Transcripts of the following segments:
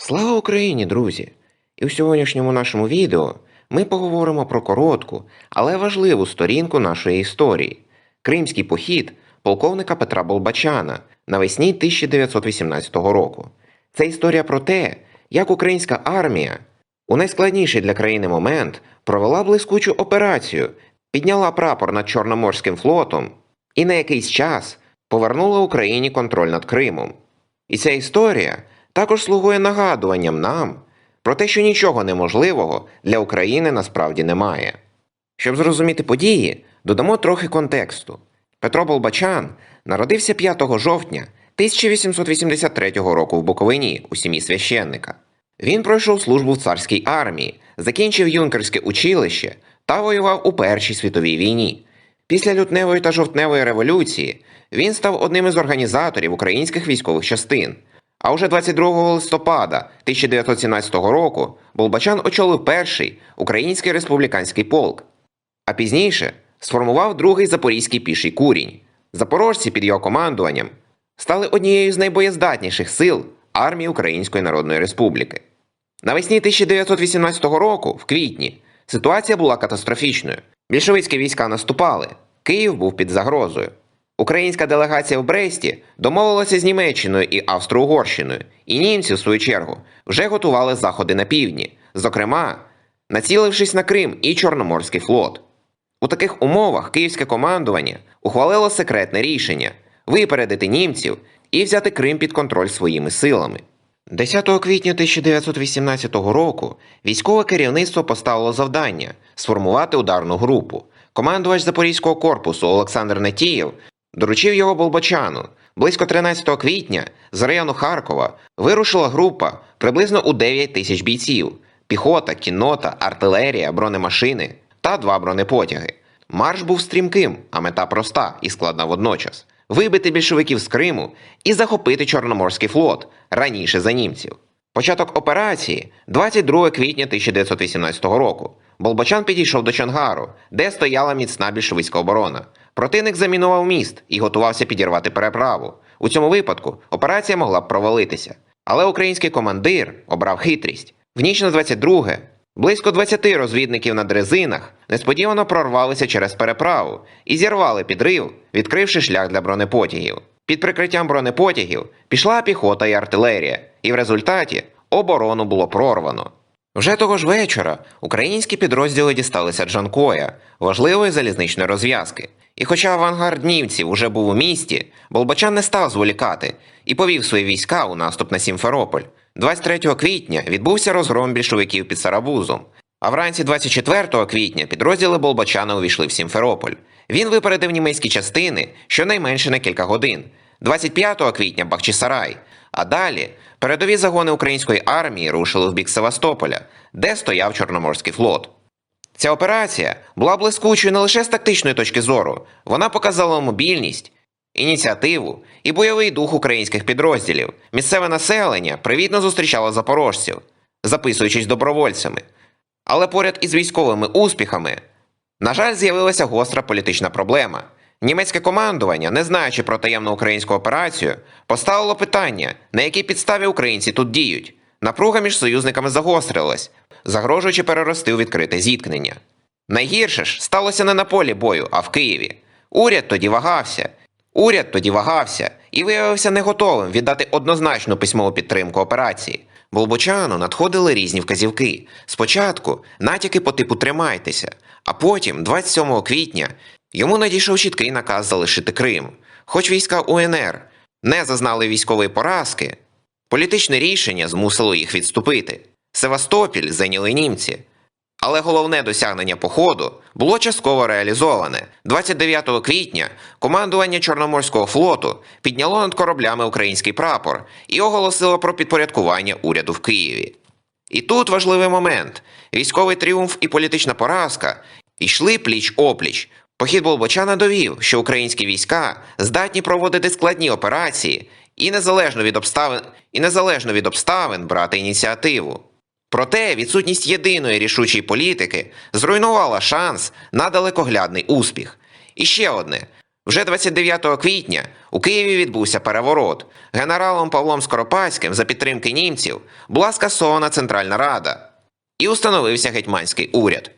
Слава Україні, друзі! І в сьогоднішньому нашому відео ми поговоримо про коротку, але важливу сторінку нашої історії Кримський похід полковника Петра Болбачана навесні 1918 року. Це історія про те, як українська армія у найскладніший для країни момент провела блискучу операцію, підняла прапор над Чорноморським флотом і на якийсь час повернула Україні контроль над Кримом. І ця історія також слугує нагадуванням нам про те, що нічого неможливого для України насправді немає. Щоб зрозуміти події, додамо трохи контексту. Петро Болбачан народився 5 жовтня 1883 року в Буковині у сім'ї священника. Він пройшов службу в царській армії, закінчив юнкерське училище та воював у Першій світовій війні. Після лютневої та жовтневої революції він став одним із організаторів українських військових частин. А уже 22 листопада 1917 року Болбачан очолив перший український республіканський полк, а пізніше сформував другий запорізький піший курінь. Запорожці під його командуванням стали однією з найбоєздатніших сил армії Української Народної Республіки. Навесні 1918 року, в квітні, ситуація була катастрофічною. Більшовицькі війська наступали, Київ був під загрозою. Українська делегація в Бресті домовилася з Німеччиною і Австро-Угорщиною, і німці, в свою чергу, вже готували заходи на півдні, зокрема, націлившись на Крим і Чорноморський флот. У таких умовах київське командування ухвалило секретне рішення випередити німців і взяти Крим під контроль своїми силами. 10 квітня 1918 року військове керівництво поставило завдання сформувати ударну групу. Командувач Запорізького корпусу Олександр Нетієв доручив його Болбачану. Близько 13 квітня з району Харкова вирушила група приблизно у 9 тисяч бійців: піхота, кіннота, артилерія, бронемашини та два бронепотяги. Марш був стрімким, а мета проста і складна водночас: вибити більшовиків з Криму і захопити Чорноморський флот раніше за німців. Початок операції 22 квітня 1918 року. Болбачан підійшов до Чангару, де стояла міцна більшовицька оборона. Противник замінував міст і готувався підірвати переправу. У цьому випадку операція могла б провалитися. Але український командир обрав хитрість. В ніч на 22 близько 20 розвідників на дрезинах несподівано прорвалися через переправу і зірвали підрив, відкривши шлях для бронепотягів. Під прикриттям бронепотягів пішла піхота і артилерія, і в результаті оборону було прорвано. Вже того ж вечора українські підрозділи дісталися Джанкоя, важливої залізничної розв'язки. І хоча авангард німців уже був у місті, Болбачан не став зволікати і повів свої війська у наступ на Сімферополь. 23 квітня відбувся розгром більшовиків під Сарабузом. А вранці 24 квітня підрозділи Болбачана увійшли в Сімферополь. Він випередив німецькі частини щонайменше на кілька годин. 25 квітня Бахчисарай. А далі передові загони української армії рушили в бік Севастополя, де стояв Чорноморський флот. Ця операція була блискучою не лише з тактичної точки зору, вона показала мобільність, ініціативу і бойовий дух українських підрозділів. Місцеве населення привітно зустрічало запорожців, записуючись добровольцями. Але поряд із військовими успіхами, на жаль, з'явилася гостра політична проблема. Німецьке командування, не знаючи про таємну українську операцію, поставило питання, на якій підставі українці тут діють. Напруга між союзниками загострилась, загрожуючи перерости у відкрите зіткнення. Найгірше ж сталося не на полі бою, а в Києві. Уряд тоді вагався. Уряд тоді вагався і виявився не готовим віддати однозначну письмову підтримку операції. Болбочану надходили різні вказівки. Спочатку натяки по типу тримайтеся, а потім, 27 квітня, йому надійшов чіткий наказ залишити Крим. Хоч війська УНР не зазнали військової поразки, політичне рішення змусило їх відступити. Севастопіль зайняли німці. Але головне досягнення походу було частково реалізоване. 29 квітня командування Чорноморського флоту підняло над кораблями український прапор і оголосило про підпорядкування уряду в Києві. І тут важливий момент: військовий тріумф і політична поразка йшли пліч опліч. Похід Болбочана довів, що українські війська здатні проводити складні операції і незалежно від обставин, і незалежно від обставин брати ініціативу. Проте відсутність єдиної рішучої політики зруйнувала шанс на далекоглядний успіх. І ще одне: Вже 29 квітня у Києві відбувся переворот. Генералом Павлом Скоропадським за підтримки німців була скасована Центральна Рада і установився гетьманський уряд.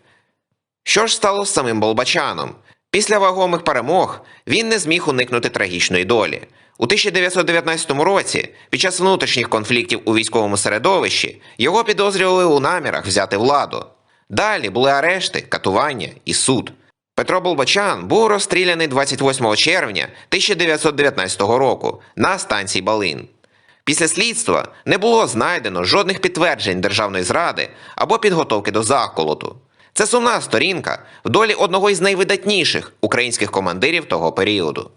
Що ж стало з самим Болбачаном? Після вагомих перемог він не зміг уникнути трагічної долі. У 1919 році, під час внутрішніх конфліктів у військовому середовищі, його підозрювали у намірах взяти владу. Далі були арешти, катування і суд. Петро Болбачан був розстріляний 28 червня 1919 року на станції Балин. Після слідства не було знайдено жодних підтверджень державної зради або підготовки до заколоту. Це сумна сторінка в долі одного із найвидатніших українських командирів того періоду.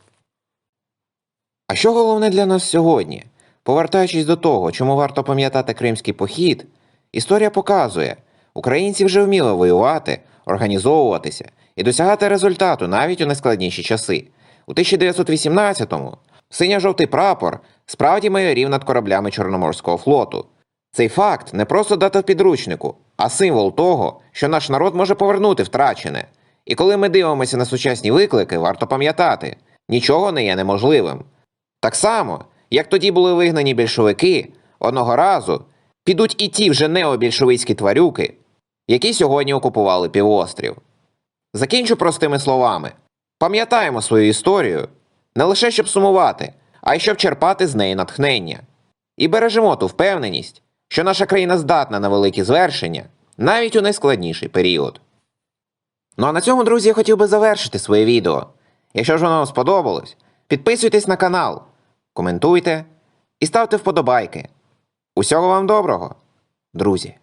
А що головне для нас сьогодні? Повертаючись до того, чому варто пам'ятати кримський похід, історія показує, українці вже вміли воювати, організовуватися і досягати результату навіть у найскладніші часи. У 1918-му синьо-жовтий прапор справді майорів над кораблями Чорноморського флоту. Цей факт не просто дата в підручнику, а символ того, що наш народ може повернути втрачене. І коли ми дивимося на сучасні виклики, варто пам'ятати, нічого не є неможливим. Так само, як тоді були вигнані більшовики, одного разу підуть і ті вже необільшовицькі тварюки, які сьогодні окупували півострів. Закінчу простими словами: пам'ятаємо свою історію не лише щоб сумувати, а й щоб черпати з неї натхнення. І бережемо ту впевненість, що наша країна здатна на великі звершення навіть у найскладніший період. Ну а на цьому, друзі, я хотів би завершити своє відео. Якщо ж воно вам сподобалось, підписуйтесь на канал, коментуйте і ставте вподобайки. Усього вам доброго, друзі!